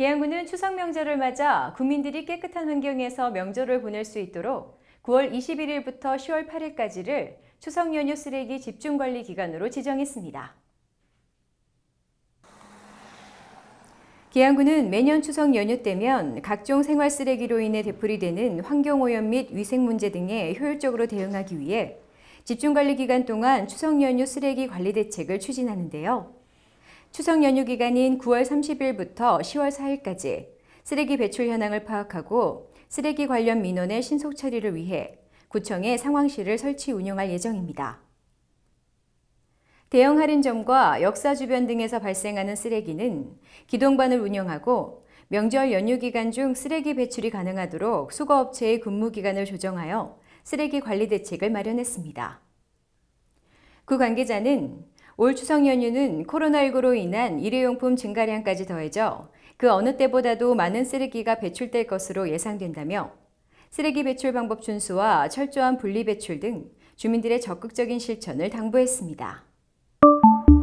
계양구는 추석 명절을 맞아 국민들이 깨끗한 환경에서 명절을 보낼 수 있도록 9월 21일부터 10월 8일까지를 추석 연휴 쓰레기 집중 관리 기간으로 지정했습니다. 계양구는 매년 추석 연휴 때면 각종 생활 쓰레기로 인해 되풀이되는 환경 오염 및 위생 문제 등에 효율적으로 대응하기 위해 집중 관리 기간 동안 추석 연휴 쓰레기 관리 대책을 추진하는데요. 추석 연휴 기간인 9월 30일부터 10월 4일까지 쓰레기 배출 현황을 파악하고 쓰레기 관련 민원의 신속 처리를 위해 구청에 상황실을 설치 운영할 예정입니다. 대형 할인점과 역사 주변 등에서 발생하는 쓰레기는 기동반을 운영하고 명절 연휴 기간 중 쓰레기 배출이 가능하도록 수거업체의 근무 기간을 조정하여 쓰레기 관리 대책을 마련했습니다. 구 관계자는 올 추석 연휴는 코로나19로 인한 일회용품 증가량까지 더해져 그 어느 때보다도 많은 쓰레기가 배출될 것으로 예상된다며 쓰레기 배출 방법 준수와 철저한 분리 배출 등 주민들의 적극적인 실천을 당부했습니다.